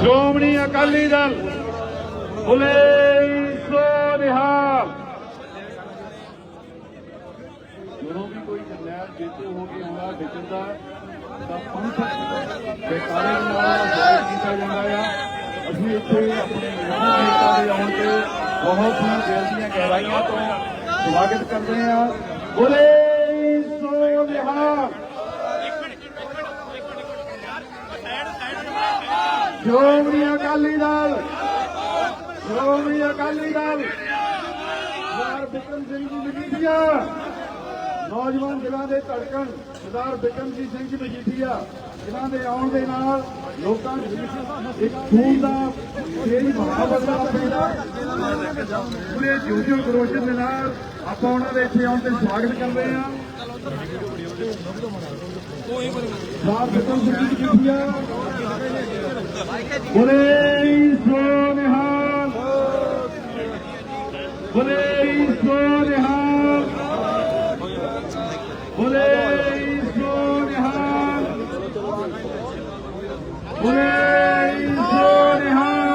ਸ਼੍ਰੋਮਣੀ ਅਕਾਲੀ ਦਲ ਬੁਲੇ ਸੋ ਨਿਹਾਲ। ਜਦੋਂ ਵੀ ਕੋਈ ਜਰਨੈਲ ਜੇਤੂ ਹੋ ਕੇ ਆਉਂਦਾ ਵਿਚਰਦਾ ਤਾਂ ਪੰਥ ਬੇਕਾਰੇ ਨਾਲ ਜਾਇਜ਼ ਕੀਤਾ ਜਾਂਦਾ ਆ। ਅਸੀਂ ਇੱਥੇ ਆਪਣੇ ਨੇਤਾ ਦੇ ਆਉਣ ਤੇ ਬਹੁਤ ਹੀ ਦਿਲ ਦੀਆਂ ਗਹਿਰਾਈਆਂ ਤੋਂ ਸਵਾਗਤ ਕਰਦੇ ਹਾਂ। ਬੁਲੇ ਸੋ ਨਿਹਾਲ। ਸ਼੍ਰੋਮਣੀ ਅਕਾਲੀ ਦਲ, ਸ਼੍ਰੋਮਣੀ ਅਕਾਲੀ ਦਲ, ਸਰਦਾਰ ਬਿਕਰਮ ਸਿੰਘ ਜੀ ਮਜੀਠੀਆ, ਨੌਜਵਾਨ ਜ਼ਿਲ੍ਹਾ ਦੇ ਧੜਕਣ, ਸਰਦਾਰ ਬਿਕਰਮਜੀਤ ਸਿੰਘ ਜੀ ਮਜੀਠੀਆ, ਜਿਨ੍ਹਾਂ ਦੇ ਆਉਣ ਦੇ ਨਾਲ ਲੋਕਾਂ ਵਿੱਚ ਇੱਕ ਖੂਨ ਦਾ ਤੇਜ਼ ਵਹਾਅ ਵੱਧਦਾ ਪੈਂਦਾ ਪੂਰੇ ਜੋਜੋ ਕਰੋਸ਼ਨ ਦੇ ਨਾਲ ਆਪਾਂ ਉਹਨਾਂ ਦੇ ਇੱਥੇ ਆਉਣ ਤੇ ਸਵਾਗਤ ਕਰਦੇ ਹਾਂ। ਸਰਦਾਰ ਬਿਕਰਮ ਸਿੰਘ ਜੀ ਮਜੀਠੀਆ ਬੁਲੇ ਸੋ ਨਿਹਾਲ ਬੁਲੇ ਸੋ ਨਿਹਾਲ ਬੁਲੇ ਸੋ ਨਿਹਾਲ ਬੁਲੇ ਸੋ ਨਿਹਾਲ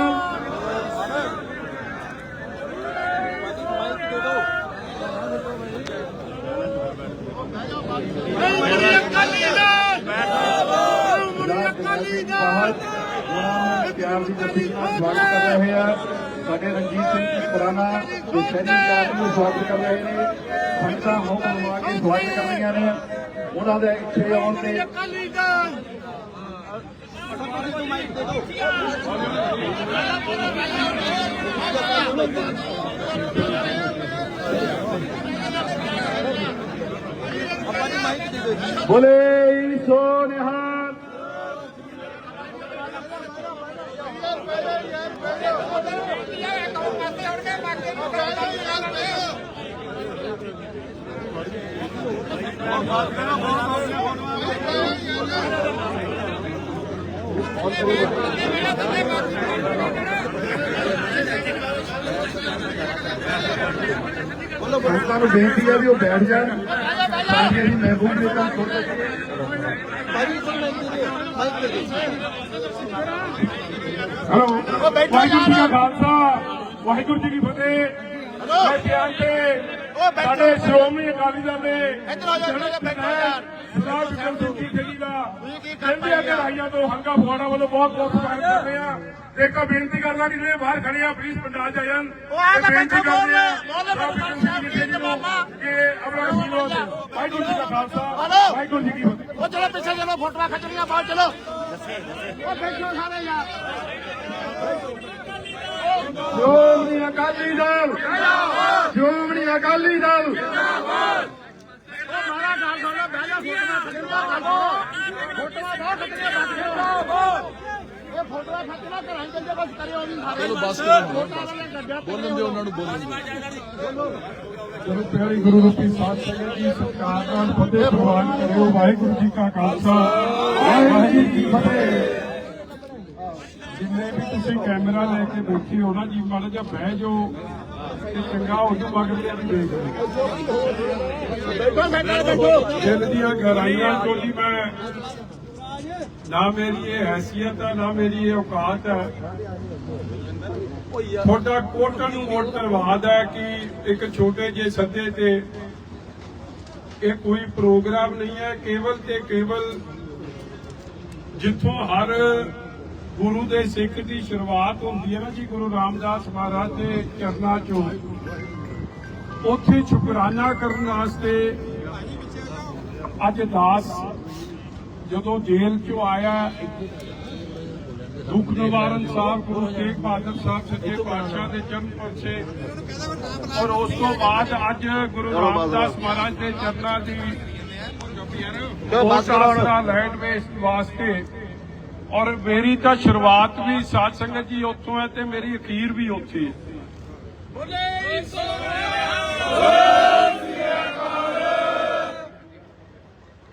ਪਿਆਰ ਦੀ ਜੱਫੀ ਨਾਲ ਸਵਾਗਤ ਕਰ ਰਹੇ ਆ ਸਾਡੇ ਰਣਜੀਤ ਸਿੰਘ ਜੀ ਪੁਰਾਣਾ ਜੋ ਸੈਨਿਕ ਕਾਰਜ ਨੂੰ ਸਵਾਗਤ ਕਰ ਰਹੇ ਨੇ ਸੰਗਤਾਂ ਹੁਕਮ ਲਵਾ ਕੇ ਸਵਾਗਤ ਕਰ ਰਹੀਆਂ ਨੇ ਉਹਨਾਂ ਦੇ ਇੱਥੇ ਆਉਣ ਤੇ ਅਕਾਲੀ ਦਲ ਬੋਲੇ ਸੋ ਨਿਹਾਲ ਸੰਗਤਾਂ ਨੂੰ ਬੇਨਤੀ ਹੈ ਵੀ ਉਹ ਬੈਠ ਜਾਣ ਤਾਂ ਕਿ ਅਸੀਂ ਮਹਿਬੂਬ ਦੇ ਕੰਮ ਸੁਣ ਸਕੀਏ। ਹਲੋ ਵਾਹਿਗੁਰੂ ਜੀ ਕਾ ਖਾਲਸਾ ਵਾਹਿਗੁਰੂ ਜੀ ਕੀ ਫਤਿਹ। ਮੈਂ ਧਿਆਨ ਤੇ ਸਾਡੇ ਸ਼੍ਰੋਮਣੀ ਅਕਾਲੀ ਦਲ ਦੇ ਇੱਧਰ ਆ ਜਾਓ, ਇੱਧਰ ਆ ਜਾਓ, ਬੈਠੋ ਯਾਰ। ਸਰਦਾਰ ਸਿੰਘ ਜੀ ਜੀ ਦਾ ਕਹਿੰਦੇ ਆ ਕਿ ਰਾਈਆਂ ਤੋਂ ਹੰਗਾ ਫਗਵਾੜਾ ਵੱਲੋਂ ਬਹੁਤ ਬਹੁਤ ਸਵਾਗਤ ਕਰਦੇ ਆ। ਇੱਕ ਬੇਨਤੀ ਕਰਦਾ ਕਿ ਜਿਹੜੇ ਬਾਹਰ ਖੜੇ ਆ ਪਲੀਜ਼ ਪੰਡਾਲ ਚ ਆ ਜਾਣ। ਉਹ ਆ ਕੇ ਤੇ ਬੇਨਤੀ ਬੈਠੋ, ਕਰਦੇ ਆ। ਕਿ ਆਪਣਾ ਜੀਵਨ ਵਾਹਿਗੁਰੂ ਜੀ ਕਾ ਖਾਲਸਾ। ਵਾਹਿਗੁਰੂ ਜੀ ਕੀ ਫਤਿਹ। ਉਹ ਚਲੋ ਪਿੱਛੇ ਚਲੋ ਫੋਟੋਆਂ ਖਿੱਚਣੀਆਂ ਬਾਹਰ ਚਲੋ। ਉਹ ਬੈਠੋ ਸਾਰੇ ਯਾਰ। ਸ਼੍ਰੋਮਣੀ ਅਕਾਲੀ ਦਲ। ਸ਼੍ਰੋਮਣੀ ਅਕਾਲੀ ਦਲ। ਉਹ ਮਾਰਾ ਗੱਲ ਸੁਣ ਲਓ ਬਹਿ ਜਾ ਫੋਟੋਆਂ ਕਰ ਲਓ ਫੋਟੋਆਂ ਬਹੁਤ ਬੱਸ ਕਰੋ ਇਹ ਫੋਟੋਆਂ ਖਿੱਚਣਾ ਘਰਾਂ ਚੱਲ ਜਾ ਬਸ ਕਰਿਓ ਨਹੀਂ ਸਾਰੇ ਚਲੋ ਬਸ। ਬੋਲਣ ਦਿਓ ਉਹਨਾਂ ਨੂੰ ਗੁਰੂ ਪਿਆਰੀ ਗੁਰੂ ਰੂਪੀ ਸਾਧ ਸੰਗਤ ਜੀ ਸਤਿਕਾਰ ਨਾਲ ਫਤਿਹ ਪ੍ਰਵਾਨ ਕਰਿਓ ਵਾਹਿਗੁਰੂ ਜੀ ਕਾ ਖਾਲਸਾ ਵਾਹਿਗੁਰੂ ਜੀ ਕੀ ਫਤਿਹ। ਜਿੰਨੇ ਵੀ ਤੁਸੀਂ ਕੈਮਰਾ ਲੈ ਕੇ ਬੈਠੇ ਹੋ ਨਾ ਜੀ ਮਾੜਾ ਜਿਹਾ ਬਹਿ ਜਾਓ। ਚੰਗਾ ਹੋ ਜੂ ਮਗਰ ਵੀ ਬੈਠੋ ਸੈਂਟਰ ਬੈਠੋ ਦਿਲ ਦੀਆਂ ਗਹਿਰਾਈਆਂ ਤੋਂ ਮੈਂ ਨਾ ਮੇਰੀ ਇਹ ਹੈਸੀਅਤ ਹੈ ਨਾ ਮੇਰੀ ਇਹ ਔਕਾਤ ਹੈ ਤੁਹਾਡਾ ਕੋਟਨ ਨੂੰ ਵੋਟ ਧੰਨਵਾਦ ਹੈ ਕਿ ਇੱਕ ਛੋਟੇ ਜਿਹੇ ਸੱਦੇ ਤੇ ਇਹ ਕੋਈ ਪ੍ਰੋਗਰਾਮ ਨਹੀਂ ਹੈ, ਕੇਵਲ ਤੇ ਕੇਵਲ ਜਿੱਥੋਂ ਹਰ ਗੁਰੂ ਦੇ ਸਿੱਖ ਦੀ ਸ਼ੁਰੂਆਤ ਹੁੰਦੀ ਹੈ ਨਾ ਜੀ ਗੁਰੂ ਰਾਮਦਾਸ ਮਹਾਰਾਜ ਦੇ ਚਰਨਾਂ ਚੋਂ। ਉੱਥੇ ਸ਼ੁਕਰਾਨਾ ਕਰਨ ਵਾਸਤੇ ਅੱਜ ਦਾਸ ਜਦੋਂ ਜੇਲ੍ਹ ਚੋਂ ਆਇਆ ਦੁੱਖ ਨਿਵਾਰਨ ਸਾਹਿਬ ਗੁਰੂ ਤੇਗ ਬਹਾਦਰ ਸਾਹਿਬ ਸੱਚੇ ਪਾਤਸ਼ਾਹ ਦੇ ਜਨਮ ਪਰਸੇ ਔਰ ਉਸ ਤੋਂ ਬਾਅਦ ਅੱਜ ਗੁਰੂ ਰਾਮਦਾਸ ਮਹਾਰਾਜ ਦੇ ਚਰਨਾਂ ਦੀ ਲੈਣ ਵੇਸ ਵਾਸਤੇ ਔਰ ਮੇਰੀ ਤਾਂ ਸ਼ੁਰੂਆਤ ਵੀ ਸਾਧ ਸੰਗਤ ਜੀ ਉੱਥੋਂ ਹੈ ਤੇ ਮੇਰੀ ਅਖੀਰ ਵੀ ਉੱਥੇ ਹੈ।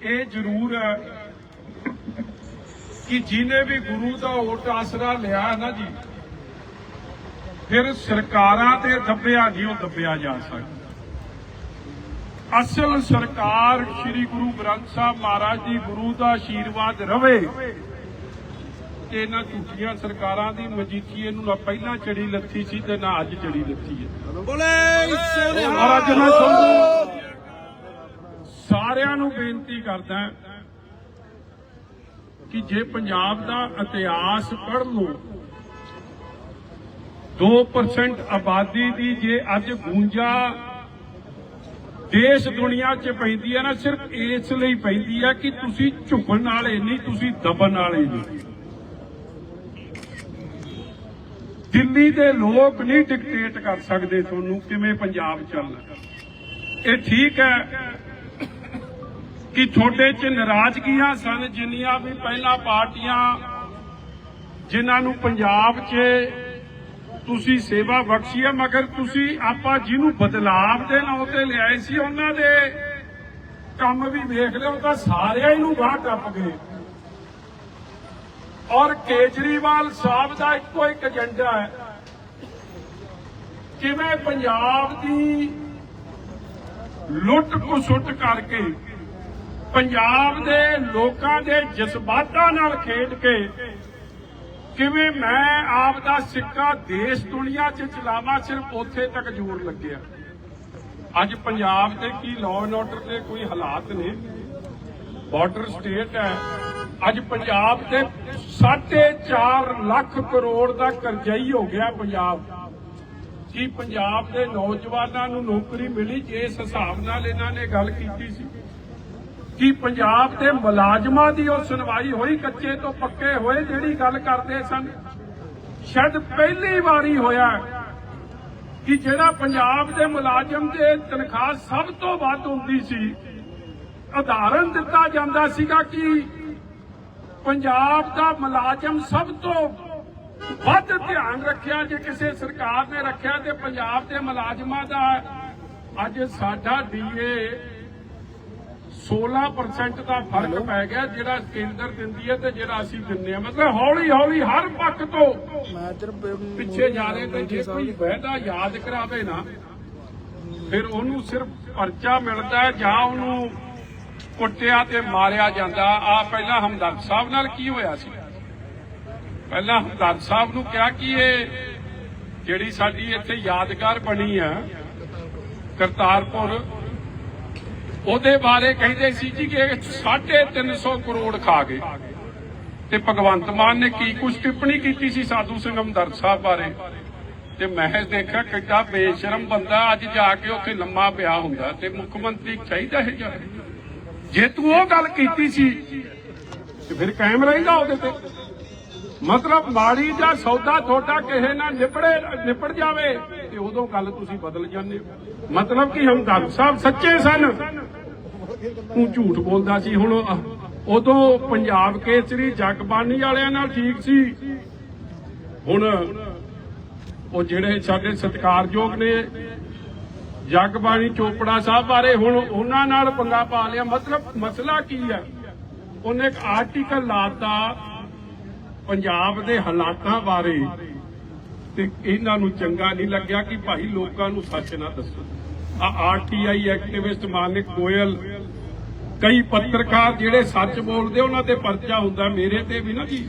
ਇਹ ਜ਼ਰੂਰ ਹੈ ਕਿ ਜਿਹਨੇ ਵੀ ਗੁਰੂ ਦਾ ਓਟ ਆਸਰਾ ਲਿਆ ਹੈ ਨਾ ਜੀ ਫਿਰ ਸਰਕਾਰਾਂ ਦੇ ਦੱਬਿਆ ਨਹੀਂ ਉਹ ਦੱਬਿਆ ਜਾ ਸਕਦਾ। ਅਸਲ ਸਰਕਾਰ ਸ੍ਰੀ ਗੁਰੂ ਗ੍ਰੰਥ ਸਾਹਿਬ ਮਹਾਰਾਜ ਦੀ ਗੁਰੂ ਦਾ ਆਸ਼ੀਰਵਾਦ ਰਵੇ। ਤੇ ਇਹਨਾਂ ਝੂਠੀਆਂ ਸਰਕਾਰਾਂ ਦੀ ਮਜੀਠੀਏ ਨੂੰ ਨਾ ਪਹਿਲਾਂ ਚੜੀ ਲੱਥੀ ਸੀ ਤੇ ਨਾ ਅੱਜ ਚੜੀ ਲੱਥੀ ਹੈ। ਬੋਲੇ ਸੋਨੇ ਔਰ ਅੱਜ ਮੈਂ ਤੁਹਾਨੂੰ ਸਾਰਿਆਂ ਨੂੰ ਬੇਨਤੀ ਕਰਦਾ ਕਿ ਜੇ ਪੰਜਾਬ ਦਾ ਇਤਿਹਾਸ ਪੜ੍ਹ ਲਓ 2% ਆਬਾਦੀ ਦੀ ਜੇ ਅੱਜ ਗੂੰਜਾ ਦੇਸ਼ ਦੁਨੀਆ 'ਚ ਪੈਂਦੀ ਹੈ ਨਾ ਸਿਰਫ ਇਸ ਲਈ ਪੈਂਦੀ ਹੈ ਕਿ ਤੁਸੀਂ ਝੁਕਣ ਵਾਲੇ ਨਹੀਂ ਤੁਸੀਂ ਦਬਣ ਵਾਲੇ ਨਹੀਂ। ਦਿੱਲੀ ਦੇ ਲੋਕ ਨਹੀਂ ਡਿਕਟੇਟ ਕਰ ਸਕਦੇ ਤੁਹਾਨੂੰ ਕਿਵੇਂ ਪੰਜਾਬ ਚੱਲਣਾ ਇਹ ਠੀਕ ਹੈ ਕਿ ਤੁਹਾਡੇ 'ਚ ਨਾਰਾਜ਼ਗੀਆਂ ਸਨ ਜਿੰਨੀਆਂ ਵੀ ਪਹਿਲਾਂ ਪਾਰਟੀਆਂ, ਜਿਨ੍ਹਾਂ ਨੂੰ ਪੰਜਾਬ 'ਚ ਤੁਸੀਂ ਸੇਵਾ ਬਖਸ਼ੀ ਹੈ, ਮਗਰ ਤੁਸੀਂ ਆਪਾਂ ਜਿਹਨੂੰ ਬਦਲਾਵ ਦੇ ਨਾਂ ਤੇ ਲਿਆਏ ਸੀ, ਉਹਨਾਂ ਦੇ ਕੰਮ ਵੀ ਵੇਖ ਲਿਓ ਤਾਂ ਸਾਰਿਆਂ ਨੂੰ ਬਾਹਰ ਟੱਪ ਗਏ। ਔਰ ਕੇਜਰੀਵਾਲ ਸਾਹਿਬ ਦਾ ਇੱਕੋ ਇੱਕ ਏਜੰਡਾ ਹੈ। ਕਿਵੇਂ ਪੰਜਾਬ ਦੀ ਲੁੱਟ ਖੁਸੁੱਟ ਕਰਕੇ ਪੰਜਾਬ ਦੇ ਲੋਕਾਂ ਦੇ ਜਜ਼ਬਾਤਾਂ ਨਾਲ ਖੇਡ ਕੇ ਕਿਵੇਂ ਮੈਂ ਆਪ ਦਾ ਸਿੱਕਾ ਦੇਸ਼ ਦੁਨੀਆ 'ਚ ਚਲਾਵਾ ਸਿਰਫ ਉੱਥੇ ਤੱਕ ਜ਼ੋਰ ਲੱਗਿਆ। ਅੱਜ ਪੰਜਾਬ ਦੇ ਕੀ ਲਾਅ ਐਂਡ ਆਰਡਰ ਦੇ ਕੋਈ ਹਾਲਾਤ ਨੇ? ਬਾਰਡਰ ਸਟੇਟ ਹੈ। ਅੱਜ ਪੰਜਾਬ ਤੇ 4.5 ਲੱਖ ਕਰੋੜ ਦਾ ਕਰਜਾਈ ਹੋ ਗਿਆ ਪੰਜਾਬ। ਕੀ ਪੰਜਾਬ ਦੇ ਨੌਜਵਾਨਾਂ ਨੂੰ ਨੌਕਰੀ ਮਿਲੀ? ਜਿਸ ਹਿਸਾਬ ਨਾਲ ਇਹਨਾਂ ਨੇ ਗੱਲ ਕੀਤੀ ਸੀ। ਕਿ ਪੰਜਾਬ ਦੇ ਮੁਲਾਜ਼ਮਾਂ ਦੀ ਉਹ ਸੁਣਵਾਈ ਹੋਈ? ਕੱਚੇ ਤੋਂ ਪੱਕੇ ਹੋਏ ਜਿਹੜੀ ਗੱਲ ਕਰਦੇ ਸਨ। ਸ਼ਾਇਦ ਪਹਿਲੀ ਵਾਰੀ ਹੋਇਆ ਕਿ ਜਿਹੜਾ ਪੰਜਾਬ ਦੇ ਮੁਲਾਜ਼ਮ ਦੇ ਤਨਖਾਹ ਸਭ ਤੋਂ ਵੱਧ ਹੁੰਦੀ ਸੀ। ਉਦਾਹਰਨ ਦਿੱਤਾ ਜਾਂਦਾ ਸੀਗਾ ਕਿ ਪੰਜਾਬ ਦਾ ਮੁਲਾਜ਼ਮ ਸਭ ਤੋਂ ਵੱਧ ਧਿਆਨ ਰੱਖਿਆ ਜੇ ਕਿਸੇ ਸਰਕਾਰ ਨੇ ਰੱਖਿਆ ਤੇ ਪੰਜਾਬ ਦੇ ਮੁਲਾਜ਼ਮਾਂ ਦਾ ਅੱਜ ਸਾਡਾ ਡੀਏ 16% ਦਾ ਫ਼ਰਕ ਪੈ ਗਿਆ ਜਿਹੜਾ ਕੇਂਦਰ ਦਿੰਦੀ ਹੈ ਤੇ ਜਿਹੜਾ ਅਸੀਂ ਦਿੰਦੇ ਆ ਮਤਲਬ ਹੌਲੀ ਹੌਲੀ ਹਰ ਪੱਖ ਤੋਂ ਪਿੱਛੇ ਜਾ ਰਹੇ ਤੇ ਜੇ ਕੋਈ ਵਾਅਦਾ ਯਾਦ ਕਰਾਵੇ ਨਾ ਫਿਰ ਉਹਨੂੰ ਸਿਰਫ ਪਰਚਾ ਮਿਲਦਾ ਹੈ ਜਾਂ ਉਹਨੂੰ ਕੁੱਟਿਆ ਤੇ ਮਾਰਿਆ ਜਾਂਦਾ। ਆ ਪਹਿਲਾਂ ਹਮਦਰਦ ਸਾਹਿਬ ਨਾਲ ਕੀ ਹੋਇਆ ਸੀ? ਪਹਿਲਾਂ ਹਮਦਰਦ ਸਾਹਿਬ ਨੂੰ ਕਿਹਾ ਕਿ ਇਹ ਜਿਹੜੀ ਸਾਡੀ ਇੱਥੇ ਯਾਦਗਾਰ ਬਣੀ ਆ, ਕਰਤਾਰਪੁਰ, ਉਹਦੇ ਬਾਰੇ ਕਹਿੰਦੇ ਸੀ ਜੀ ਕਿ 350 ਕਰੋੜ ਖਾ ਗਏ। ਤੇ ਭਗਵੰਤ ਮਾਨ ਨੇ ਕੀ ਕੁਝ ਟਿੱਪਣੀ ਕੀਤੀ ਸੀ ਸਾਧੂ ਸਿੰਘ ਹਮਦਰਦ ਸਾਹਿਬ ਬਾਰੇ? ਤੇ ਮਹਿਜ ਦੇਖਿਆ ਕਿੱਡਾ ਬੇਸ਼ਰਮ ਬੰਦਾ ਅੱਜ ਜਾ ਕੇ ਉੱਥੇ ਲੰਮਾ ਪਿਆ ਹੁੰਦਾ ਤੇ ਮੁੱਖ ਮੰਤਰੀ ਚਾਹੀਦਾ ਹੈ ਜਾ ਜੇ ਤੂੰ ਉਹ ਗੱਲ ਕੀਤੀ ਸੀ, ਤੇ ਫਿਰ ਕਾਇਮ ਰਹੇਗਾ ਉਹਦੇ ਤੇ। ਮਤਲਬ ਮਾੜੀ ਜਾਂ ਸੌਦਾ ਤੁਹਾਡਾ ਕਿਸੇ ਨਾਲ ਨਿਪੜੇ ਨਿਪੜ ਜਾਵੇ, ਤੇ ਉਦੋਂ ਗੱਲ ਤੁਸੀਂ ਬਦਲ ਜਾਂਦੇ ਹੋ। ਮਤਲਬ ਕਿ ਹਮਦਰਦ ਸਾਹਿਬ ਸੱਚੇ ਸਨ। ਤੂੰ ਝੂਠ ਬੋਲਦਾ ਸੀ ਹੁਣ। ਉਦੋਂ ਪੰਜਾਬ ਕੇਸਰੀ ਜਗਬਾਨੀ ਵਾਲਿਆਂ ਨਾਲ ਠੀਕ ਸੀ। ਹੁਣ ਉਹ ਜਿਹੜੇ ਸਾਡੇ ਸਤਿਕਾਰਯੋਗ ਨੇ ਜਗਬਾਣੀ ਚੋਪੜਾ ਸਾਹਿਬ ਬਾਰੇ ਹੁਣ ਉਹਨਾਂ ਨਾਲ ਪੰਗਾ ਪਾ ਲਿਆ। ਮਤਲਬ ਮਸਲਾ ਕੀ ਹੈ? ਉਹਨੇ ਇੱਕ ਆਰਟੀਕਲ ਲਾਤਾ ਪੰਜਾਬ ਦੇ ਹਾਲਾਤਾਂ ਬਾਰੇ ਤੇ ਇਹਨਾਂ ਨੂੰ ਚੰਗਾ ਨਹੀਂ ਲੱਗਿਆ ਕਿ ਭਾਈ ਲੋਕਾਂ ਨੂੰ ਸੱਚ ਨਾ ਦੱਸੋ। ਆ ਆਰਟੀਆਈ ਐਕਟਿਵਿਸਟ ਮਾਨਿਕ ਗੋਇਲ, ਕਈ ਪੱਤਰਕਾਰ ਜਿਹੜੇ ਸੱਚ ਬੋਲਦੇ, ਉਹਨਾਂ ਤੇ ਪਰਚਾ ਹੁੰਦਾ, ਮੇਰੇ ਤੇ ਵੀ ਨਾ ਜੀ।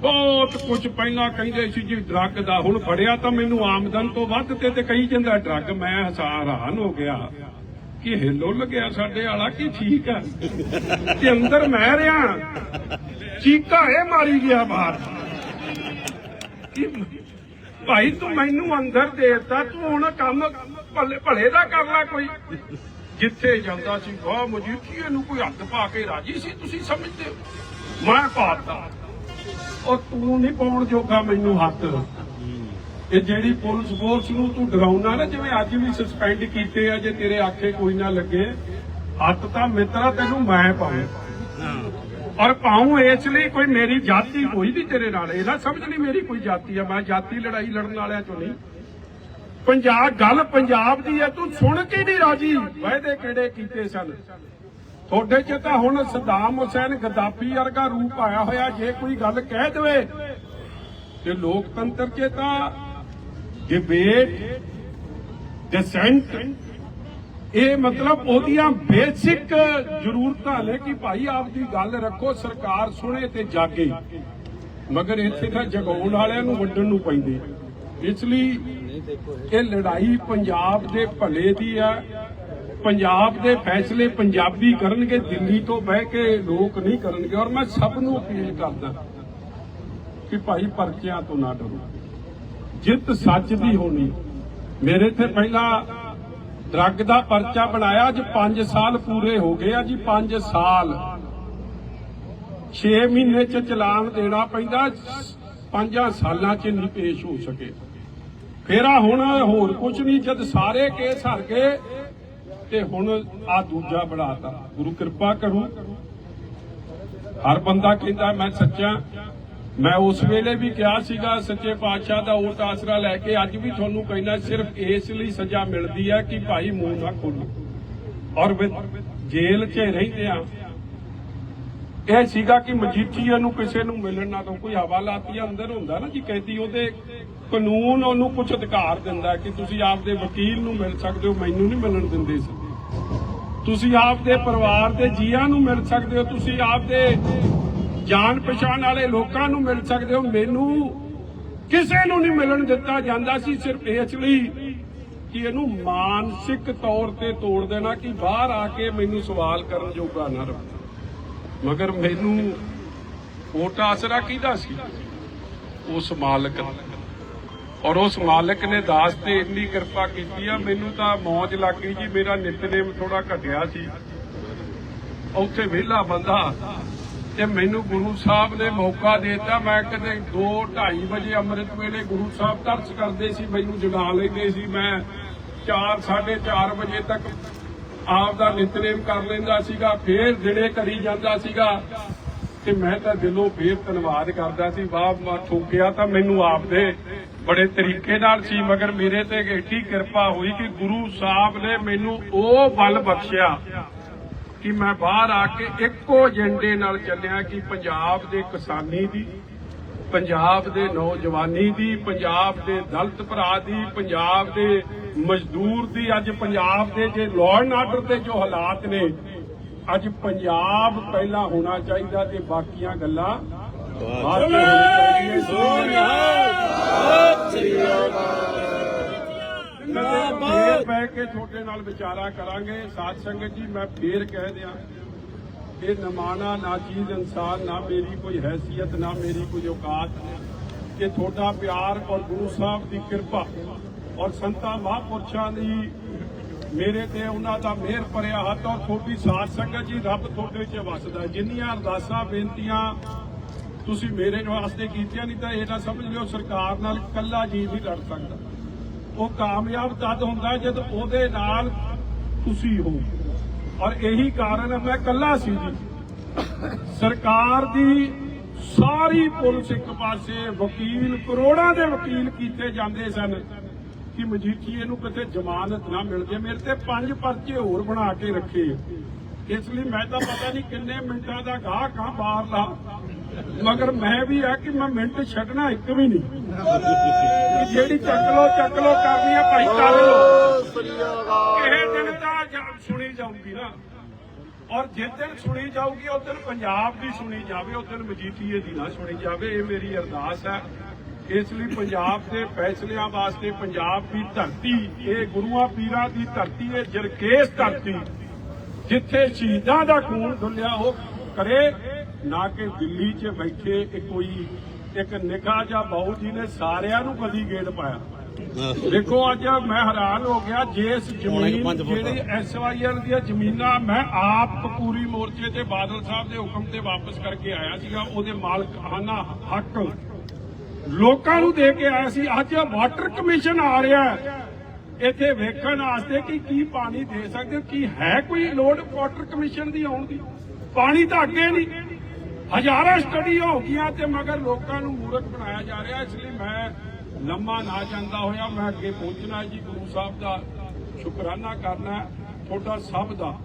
ਬਹੁਤ ਕੁਝ ਪਹਿਲਾਂ ਕਹਿੰਦੇ ਸੀ ਜੀ ਡਰੱਗ ਦਾ। ਹੁਣ ਫੜਿਆ ਤਾਂ ਮੈਨੂੰ ਆਮਦਨ ਤੋਂ ਵੱਧ ਤੇ ਤੇ ਕਹੀ ਜਾਂਦਾ ਡਰੱਗ ਮੈਂ ਹਸਾਨ ਹੋ ਗਿਆ। ਕਿ ਹਿੱਲੋ ਲੱਗਿਆ ਸਾਡੇ ਵਾਲਾ, ਕੀ ਠੀਕ ਆ? ਤੇ ਅੰਦਰ ਮੈਂ ਰਿਆਂ ਚੀਕਾ ਇਹ ਮਾਰੀ ਗਿਆ ਬਾਹਰ। ਭਾਈ ਤੂੰ ਮੈਨੂੰ ਅੰਦਰ ਦੇਤਾ, ਤੂੰ ਹੁਣ ਕੰਮ ਭਲੇ ਭਲੇ ਦਾ ਕਰ ਲੈ ਕੋਈ। ਜਿੱਥੇ ਜਾਂਦਾ ਸੀ, ਵਾਹ ਮਜੀਠੀਏ ਨੂੰ ਕੋਈ ਹੱਥ ਪਾ ਕੇ ਰਾਜੀ ਸੀ, ਤੁਸੀਂ ਸਮਝਦੇ ਹੋ? ਮੈਂ ਪਾਤਾ। ਉਹ ਤੂੰ ਨਹੀਂ ਪਾਉਣ ਜੋਗਾ ਮੈਨੂੰ ਹੱਥ। ਇਹ ਜਿਹੜੀ ਪੁਲਿਸ ਫੋਰਸ ਨੂੰ ਤੂੰ ਡਰਾਉਣਾ ਨਾ, ਜਿਵੇਂ ਅੱਜ ਵੀ ਸਸਪੈਂਡ ਕੀਤੇ ਆ, ਜੇ ਤੇਰੇ ਆਖੇ ਕੋਈ ਨਾ ਲੱਗੇ, ਹੱਥ ਤਾਂ ਮਿੱਤਰਾ ਤੈਨੂੰ ਮੈਂ ਪਾਉਂ। ਔਰ ਪਾਉਂ ਇਸ ਲਈ ਕੋਈ ਮੇਰੀ ਜਾਤੀ ਕੋਈ ਨਹੀਂ ਤੇਰੇ ਨਾਲ। ਇਹ ਨਾ ਸਮਝ ਲਈ ਮੇਰੀ ਕੋਈ ਜਾਤੀ ਆ। ਮੈਂ ਜਾਤੀ ਲੜਾਈ ਲੜਨ ਵਾਲਿਆਂ ਚੋਂ ਨਹੀਂ। ਪੰਜਾਬ, ਗੱਲ ਪੰਜਾਬ ਦੀ ਹੈ ਤੂੰ ਸੁਣ ਕੇ ਨਹੀਂ ਰਾਜੀ। ਵਾਅਦੇ ਕਿਹੜੇ ਕੀਤੇ ਸਨ? ਤੁਹਾਡੇ ਚ ਤਾਂ ਹੁਣ ਸਦਾਮ ਹੁਸੈਨ ਗਦਾਫੀ ਵਰਗਾ ਰੂਪ ਆਇਆ ਹੋਇਆ, ਜੇ ਕੋਈ ਗੱਲ ਕਹਿ ਦੇਵੇ, ਤੇ ਲੋਕਤੰਤਰ ਚ ਤਾਂ ਡਿਬੇਟ ਡਿਸੈਂਟ ਇਹ ਮਤਲਬ ਉਹਦੀਆਂ ਬੇਸਿਕ ਜ਼ਰੂਰਤਾਂ ਨੇ ਕਿ ਭਾਈ ਆਪਦੀ ਗੱਲ ਰੱਖੋ, ਸਰਕਾਰ ਸੁਣੇ ਤੇ ਜਾਗੇ। ਮਗਰ ਇੱਥੇ ਤਾਂ ਜਗਾਉਣ ਵਾਲਿਆਂ ਨੂੰ ਵੰਡਣ ਨੂੰ ਪੈਂਦੇ। ਇਸ ਲਈ ਇਹ ਲੜਾਈ ਪੰਜਾਬ ਦੇ ਭਲੇ ਦੀ ਹੈ ਪੰਜਾਬ ਦੇ ਫੈਸਲੇ ਪੰਜਾਬੀ ਕਰਨਗੇ, ਦਿੱਲੀ ਤੋਂ ਬਹਿ ਕੇ ਲੋਕ ਨਹੀਂ ਕਰਨਗੇ। ਔਰ ਮੈਂ ਸਭ ਨੂੰ ਅਪੀਲ ਕਰਦਾ ਕਿ ਭਾਈ ਪਰਚਿਆਂ ਤੋਂ ਨਾ ਡਰੋ। ਜਿੱਤ ਸੱਚ ਦੀ ਹੋਣੀ। ਮੇਰੇ ਤੇ ਪਹਿਲਾਂ ਡਰੱਗ ਦਾ ਪਰਚਾ ਬਣਾਇਆ, ਅੱਜ 5 ਸਾਲ ਪੂਰੇ ਹੋ ਗਏ ਆ ਜੀ 5 ਸਾਲ। 6 ਮਹੀਨੇ ਚ ਚਲਾਨ ਦੇਣਾ ਪੈਂਦਾ 5 ਸਾਲਾਂ ਚ ਨਹੀਂ ਪੇਸ਼ ਹੋ ਸਕੇ। ਫੇਰਾ ਹੁਣ ਹੋਰ ਕੁਝ ਨਹੀਂ, ਜਦ ਸਾਰੇ ਕੇਸ ਹਰ ਗਏ ਤੇ ਹੁਣ ਆ ਦੂਜਾ ਬਣਾਤਾ। ਗੁਰੂ ਕਿਰਪਾ ਕਰੂ। ਹਰ ਬੰਦਾ ਕਹਿੰਦਾ, ਮੈਂ ਸੱਚਾ, ਮੈਂ ਉਸ ਵੇਲੇ ਵੀ ਕਿਹਾ ਸੀਗਾ, ਸੱਚੇ ਪਾਤਸ਼ਾਹ ਦਾ ਓਟ ਆਸਰਾ ਲੈ ਕੇ ਅੱਜ ਵੀ ਤੁਹਾਨੂੰ ਕਹਿੰਦਾ, ਸਿਰਫ ਇਸ ਲਈ ਸਜ਼ਾ ਮਿਲਦੀ ਹੈ ਕਿ ਭਾਈ ਮੂੰਹ ਨਾ ਖੋਲੋ ਔਰ ਵੀ ਜੇਲ੍ਹ 'ਚ ਰਹਿੰਦੇ ਆ ਇਹ ਸੀਗਾ ਕਿ ਮਜੀਠੀਆ ਨੂੰ ਕਿਸੇ ਨੂੰ ਮਿਲਣ ਨਾ ਤੋਂ ਕੋਈ ਹਵਾਲਾਤੀ ਅੰਦਰ ਹੁੰਦਾ ਨਾ ਜੀ ਕੈਦੀ, ਉਹਦੇ ਕਾਨੂੰਨ ਉਹਨੂੰ ਕੁਝ ਅਧਿਕਾਰ ਦਿੰਦਾ ਕਿ ਤੁਸੀਂ ਆਪਦੇ ਵਕੀਲ ਨੂੰ ਮਿਲ ਸਕਦੇ ਹੋ, ਮੈਨੂੰ ਨਹੀਂ ਮਿਲਣ ਦਿੰਦੇ ਸੀ ਤੁਸੀਂ ਆਪਦੇ ਪਰਿਵਾਰ ਦੇ ਜੀਆਂ ਨੂੰ ਮਿਲ ਸਕਦੇ ਹੋ, ਤੁਸੀਂ ਆਪਦੇ ਜਾਣ ਪਛਾਣ ਵਾਲੇ ਲੋਕਾਂ ਨੂੰ ਮਿਲ ਸਕਦੇ ਹੋ, ਮੈਨੂੰ ਕਿਸੇ ਨੂੰ ਨਹੀਂ ਮਿਲਣ ਦਿੱਤਾ ਜਾਂਦਾ ਸੀ, ਸਿਰਫ ਇਸ ਲਈ ਕਿ ਇਹਨੂੰ ਮਾਨਸਿਕ ਤੌਰ ਤੇ ਤੋੜ ਦੇਣਾ ਕਿ ਬਾਹਰ ਆ ਕੇ ਮੈਨੂੰ ਸਵਾਲ ਕਰਨ ਜੋਗਾ ਨਾ ਰਹੇ ਮਗਰ ਮੈਨੂੰ ਵੋਟ ਆਸਰਾ ਕਿਹਦਾ ਸੀ? ਉਸ ਮਾਲਕ ਔਰ ਉਸ ਮਾਲਕ ਨੇ ਦਾਸ ਤੇ ਇੰਨੀ ਕਿਰਪਾ ਕੀਤੀ ਆ, ਮੈਨੂੰ ਤਾਂ ਮੌਜ ਲੱਗ ਗਈ ਜੀ, ਮੇਰਾ ਨਿਤਨੇਮ ਥੋੜਾ ਘਟਿਆ ਸੀ। ਉੱਥੇ ਵਿਹਲਾ ਬੰਦਾ ਤੇ ਮੈਨੂੰ ਗੁਰੂ ਸਾਹਿਬ ਨੇ ਮੌਕਾ ਦਿੱਤਾ। ਮੈਂ ਕਦੇ 2:30 ਵਜੇ ਅੰਮ੍ਰਿਤ ਵੇਲੇ ਗੁਰੂ ਸਾਹਿਬ ਤਰਸ ਕਰਦੇ ਸੀ, ਮੈਨੂੰ ਜਗਾ ਲੈਂਦੇ ਸੀ। ਮੈਂ 4 4:30 ਵਜੇ ਤੱਕ ਆਪ ਦਾ ਨਿਤਨੇਮ ਕਰ ਲੈਂਦਾ ਸੀਗਾ, ਫੇਰ ਜਿਹੜੇ ਕਰੀ ਜਾਂਦਾ ਸੀਗਾ। ਤੇ ਮੈਂ ਤਾਂ ਦਿਲੋਂ ਫੇਰ ਧੰਨਵਾਦ ਕਰਦਾ ਸੀ, ਵਾਹ ਮਾ ਠੋਕਿਆ ਤਾਂ ਮੈਨੂੰ ਆਪ ਦੇ। ਬੜੇ ਤਰੀਕੇ ਨਾਲ ਸੀ, ਮਗਰ ਮੇਰੇ ਤੇ ਏਡੀ ਕਿਰਪਾ ਹੋਈ ਕਿ ਗੁਰੂ ਸਾਹਿਬ ਨੇ ਮੈਨੂੰ ਉਹ ਬਲ ਬਖਸ਼ਿਆ ਕਿ ਮੈਂ ਬਾਹਰ ਆ ਕੇ ਇੱਕੋ ਏਜੰਡੇ ਨਾਲ ਚੱਲਿਆ ਕਿ ਪੰਜਾਬ ਦੇ ਕਿਸਾਨੀ ਦੀ ਪੰਜਾਬ ਦੇ ਨੌਜਵਾਨੀ ਦੀ, ਪੰਜਾਬ ਦੇ ਦਲਤ ਭਰਾ ਦੀ, ਪੰਜਾਬ ਦੇ ਮਜ਼ਦੂਰ ਦੀ, ਅੱਜ ਪੰਜਾਬ ਦੇ ਜੇ ਲਾਅ ਐਂਡ ਆਰਡਰ ਦੇ ਜੋ ਹਾਲਾਤ ਨੇ, ਅੱਜ ਪੰਜਾਬ ਪਹਿਲਾਂ ਹੋਣਾ ਚਾਹੀਦਾ ਤੇ ਬਾਕੀਆਂ ਗੱਲਾਂ ਬਾਅਦ ਵਿੱਚ ਹੋਣੀਆਂ ਫੇਰ ਬਹਿ ਕੇ ਤੁਹਾਡੇ ਨਾਲ ਵਿਚਾਰਾ ਕਰਾਂਗੇ, ਸਾਧ ਸੰਗਤ ਜੀ, ਮੈਂ ਫੇਰ ਕਹਿ ਦਿਆਂ ਇਹ ਨਮਾਣਾ ਨਾ ਚੀਜ਼ ਇਨਸਾਨ ਨਾ ਮੇਰੀ ਕੋਈ ਹੈਸੀਅਤ ਨਾ ਮੇਰੀ ਕੋਈ ਔਕਾਤ ਇਹ ਤੁਹਾਡਾ ਪਿਆਰ ਔਰ ਗੁਰੂ ਸਾਹਿਬ ਦੀ ਕਿਰਪਾ ਔਰ ਸੰਤਾਂ ਮਹਾਂਪੁਰਸ਼ਾਂ ਦੀ ਮੇਰੇ ਤੇ ਉਹਨਾਂ ਦਾ ਮਿਹਰ ਭਰਿਆ ਹੱਥ ਔਰ ਤੁਹਾਡੀ ਸਾਥ ਸੰਗਤ ਜੀ ਰੱਬ ਤੁਹਾਡੇ ਵਿੱਚ ਵਸਦਾ ਜਿੰਨੀਆਂ ਅਰਦਾਸਾਂ, ਬੇਨਤੀਆਂ ਤੁਸੀਂ ਮੇਰੇ ਵਾਸਤੇ ਕੀਤੀਆਂ ਨਹੀਂ ਤਾਂ ਇਹ ਨਾ ਸਮਝ ਲਿਓ ਸਰਕਾਰ ਨਾਲ ਇਕੱਲਾ ਜੀ ਨਹੀਂ ਲੜ ਸਕਦਾ। ਉਹ ਕਾਮਯਾਬ ਤਦ ਹੁੰਦਾ ਜਦ ਉਹਦੇ ਨਾਲ ਤੁਸੀਂ ਹੋ ਔਰ ਇਹੀ ਕਾਰਨ ਹੈ ਮੈਂ ਇਕੱਲਾ ਸੀ ਜੀ। ਸਰਕਾਰ ਦੀ ਸਾਰੀ ਪੁਲਿਸ ਇੱਕ ਪਾਸੇ ਵਕੀਲ ਕਰੋੜਾਂ ਦੇ ਵਕੀਲ ਕੀਤੇ ਜਾਂਦੇ ਸਨ ਕਿ ਮਜੀਠੀਏ ਨੂੰ ਕਿਤੇ ਜ਼ਮਾਨਤ ਨਾ ਮਿਲ ਜੇ ਮੇਰੇ ਤੇ ਪੰਜ ਪਰਚੇ ਹੋਰ ਬਣਾ ਕੇ ਰੱਖੇ। ਇਸ ਲਈ ਮੈਂ ਤਾਂ ਪਤਾ ਨਹੀਂ ਕਿੰਨੇ ਮਿੰਟਾਂ ਦਾ ਗਾਹ ਕਾਂ ਬਾਹਰ ਲਾ ਮਗਰ ਮੈਂ ਵੀ ਆ ਕਿ ਮੈਂ ਮਿੰਟ ਛੱਡਣਾ ਇੱਕ ਵੀ ਨਹੀਂ। ਜਿਹੜੀ ਚੱਕ ਲੋ ਚੱਕ ਲੋ ਕਰਨੀ ਆ ਭਾਈ ਕਰ ਲੋ ਇਹ ਦਿਨ ਤਾਂ ਜਾ- ਸੁਣੀ ਜਾਊਗੀ ਨਾ। ਔਰ ਜਿਸ ਦਿਨ ਸੁਣੀ ਜਾਊਗੀ, ਉਸ ਦਿਨ ਪੰਜਾਬ ਦੀ ਸੁਣੀ ਜਾਵੇ, ਉਸ ਦਿਨ ਮਜੀਠੀਏ ਦੀ ਨਾ ਸੁਣੀ ਜਾਵੇ। ਇਹ ਮੇਰੀ ਅਰਦਾਸ ਹੈ ਇਸ ਲਈ ਪੰਜਾਬ ਦੇ ਫੈਸਲਿਆਂ ਵਾਸਤੇ ਪੰਜਾਬ ਦੀ ਧਰਤੀ, ਇਹ ਗੁਰੂਆਂ ਪੀਰਾਂ ਦੀ ਧਰਤੀ, ਇਹ ਜਰਕੇਸ ਧਰਤੀ, ਜਿੱਥੇ ਸ਼ਹੀਦਾਂ ਦਾ ਖੂਨ ਡੁੱਲਿਆ ਉਹ ਕਰੇ, ਨਾ ਕਿ ਦਿੱਲੀ 'ਚ ਬੈਠੇ ਕੋਈ, ਇੱਕ ਨਿਕਾ ਜਾਂ ਬਾਊ ਜੀ ਨੇ ਸਾਰਿਆਂ ਨੂੰ ਕਦੀ ਗੇੜ ਪਾਇਆ। ਦੇਖੋ ਅੱਜ ਮੈਂ ਹੈਰਾਨ ਹੋ ਗਿਆ ਜਿਸ ਜ਼ਮੀਨ ਜਿਹੜੀ ਐਸਵਾਈਐਲ ਦੀਆਂ ਜ਼ਮੀਨਾਂ ਮੈਂ ਆਪ ਪੂਰੀ ਮੋਰਚੇ ਤੇ ਬਾਦਲ ਸਾਹਿਬ ਦੇ ਹੁਕਮ ਤੇ ਵਾਪਸ ਕਰਕੇ ਆਇਆ ਸੀਗਾ ਉਹਦੇ ਮਾਲਕਾਨਾ ਹੱਕ। ਲੋਕਾਂ ਨੂੰ ਦੇ ਕੇ ਆਇਆ ਸੀ ਅੱਜ ਵਾਟਰ ਕਮਿਸ਼ਨ ਆ ਰਿਹਾ ਇੱਥੇ ਵੇਖਣ ਵਾਸਤੇ ਕਿ ਕੀ ਪਾਣੀ ਦੇ ਸਕਦੇ ਕੀ ਹੈ ਕੋਈ ਲੋੜ ਵਾਟਰ ਕਮਿਸ਼ਨ ਦੀ ਆਉਣ ਦੀ? ਪਾਣੀ ਤਾਂ ਅੱਗੇ ਨਹੀਂ ਹਜ਼ਾਰਾਂ ਸਟੱਡੀ ਹੋ ਗਈਆਂ ਤੇ ਮਗਰ ਲੋਕਾਂ ਨੂੰ ਮੂਰਖ ਬਣਾਇਆ ਜਾ ਰਿਹਾ ਇਸ ਲਈ ਮੈਂ ਲੰਮਾ ਨਾ ਜਾਂਦਾ ਹੋਇਆ, ਮੈਂ ਅੱਗੇ ਪਹੁੰਚਣਾ ਜੀ, ਗੁਰੂ ਸਾਹਿਬ ਦਾ ਸ਼ੁਕਰਾਨਾ ਕਰਨਾ ਤੁਹਾਡਾ ਸਭ ਦਾ।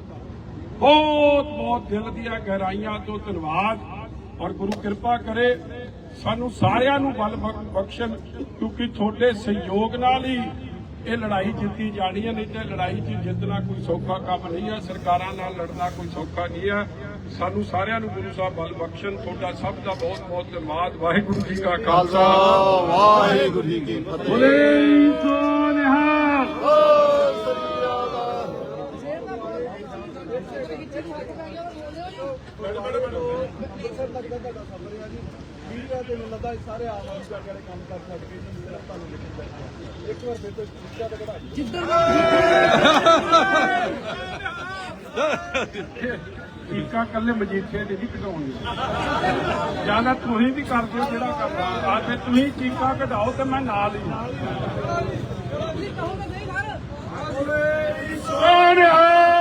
ਬਹੁਤ ਬਹੁਤ ਦਿਲ ਦੀਆਂ ਗਹਿਰਾਈਆਂ ਤੋਂ ਧੰਨਵਾਦ, ਔਰ ਗੁਰੂ ਕਿਰਪਾ ਕਰੇ, ਸਾਨੂੰ ਸਾਰਿਆਂ ਨੂੰ ਬਲ ਬਖ- ਬਖਸ਼ਣ ਕਿਉਂਕਿ ਤੁਹਾਡੇ ਸਹਿਯੋਗ ਨਾਲ ਹੀ ਇਹ ਲੜਾਈ ਜਿੱਤੀ ਜਾਣੀ ਹੈ ਨਹੀਂ ਤੇ ਲੜਾਈ 'ਚ ਜਿੱਤਣਾ ਕੋਈ ਸੌਖਾ ਕੰਮ ਨਹੀਂ ਹੈ ਸਰਕਾਰਾਂ ਨਾਲ ਲੜਨਾ ਕੋਈ ਸੌਖਾ ਨਹੀਂ ਹੈ। ਸਾਨੂੰ ਸਾਰਿਆਂ ਨੂੰ ਗੁਰੂ ਸਾਹਿਬ ਬਲ ਬਖਸ਼ਣ ਤੁਹਾਡਾ ਸਭ ਦਾ ਬਹੁਤ ਬਹੁਤ ਧੰਨਵਾਦ। ਵਾਹਿਗੁਰੂ ਜੀ ਕਾ ਖਾਲਸਾ। ਵਾਹਿਗੁਰੂ ਜੀ ਕੀ ਫਤਿਹ। ਬੋਲੇ ਸੋ ਨਿਹਾਲ ਮੀਡੀਆ ਤੇ ਮੈਨੂੰ ਲੱਗਦਾ ਸਾਰੇ ਆਮ ਆਦਮੀ ਪਾਰਟੀ ਵਾਲੇ ਕੰਮ ਕਰ ਛੱਡ ਕੇ ਜੀ ਮੇਰਾ ਤੁਹਾਨੂੰ ਲਿਖਣ ਬੈਠਾ ਇੱਕ ਵਾਰ ਫਿਰ ਤੋਂ ਕੱਲੇ ਮਜੀਠੇ ਦੇ ਨਹੀਂ ਕਢਾਉਣਗੇ ਜਾਂ ਤਾਂ ਤੁਸੀਂ ਵੀ ਕਰ ਦਿਓ ਜਿਹੜਾ ਕਰਨਾ ਆ ਤੇ ਤੁਸੀਂ ਟੀਕਾ ਕਢਾਓ ਤੇ ਮੈਂ ਨਾਲ ਹੀ ਸੋ ਨਿਹਾਲ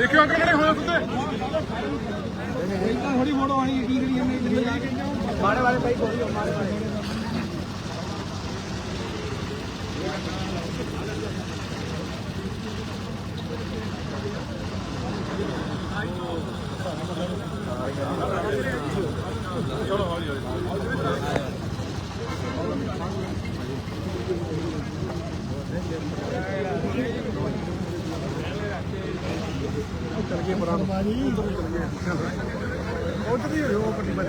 ਦੇਖਿਓ ਅੰਕਲ ਕਿਹੜੇ ਹੋਏ ਸੁੱਤੇ ਥੋੜੀ ਫੋਟੋ ਆਣੀ ਕੀ ਕਰੀ ਜਾਂਦੇ ਮਾੜੇ ਵਾਲੇ ਭਾਈ ਬੋਲਿਓ ਮਾੜੇ ਵਾਲੇ ਉੱਧਰ ਹੀ ਹੋ ਪੱਟੀ ਬੰਦ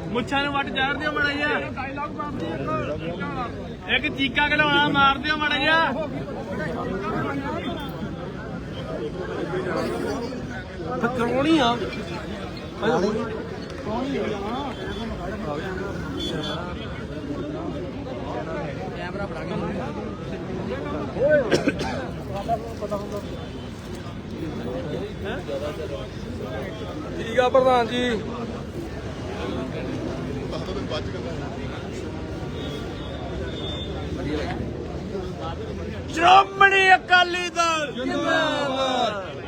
ਮੁੱਛਾਂ ਨੂੰ ਵੱਟ ਚਾੜ ਦਿਓ ਮੜਾ ਜਿਹਾ। ਇੱਕ ਚੀਕਾ ਘਲਾਉਣਾ ਮਾਰ ਦਿਓ ਮੜਾ ਜਿਹਾ। ਕਰੋਣੀ ਆ। ਠੀਕ ਆ ਪ੍ਰਧਾਨ ਜੀ। ਸ਼੍ਰੋਮਣੀ ਅਕਾਲੀ ਦਲ ਜਿੰਦਾਬਾਦ।